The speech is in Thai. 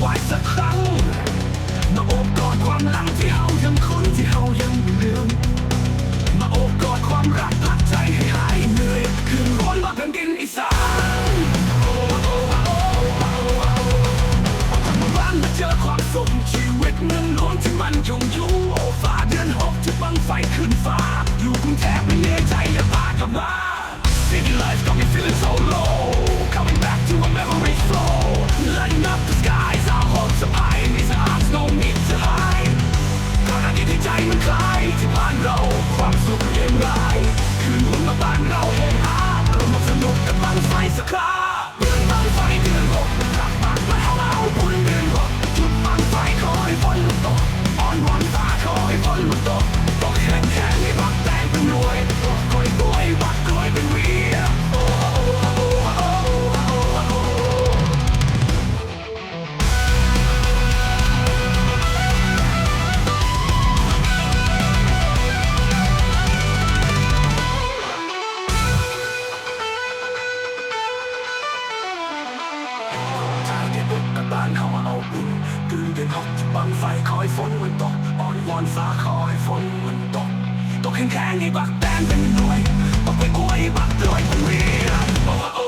ไว้สักครั้งมาโอบกอดความหลังที่เฮายังคุ้นที่เฮายังลืมมาโอบกอดความรักพักใจให้หายเหนื่อยคืนร้อนมาเป็นกินอีสานเจอความสุขชีวิตเงินล้นที่มันยงยู่โอฝ่าเดือนหกที่บังไฟขึ้นฟ้าอยู่กรุงแทบไม่แนื่ใจอย่าพากลับมา City life got me feeling so านเอาเอาอุ่นตื่นเต้นฮอกบังไฟคอยฝนมันตกอ่อนวอนฟ้าคอยฝนมันตก ตกแข็งแข็งให้บักแตนเป็นหน่วยบอกไปกล้วยบักลอยมันเรียบ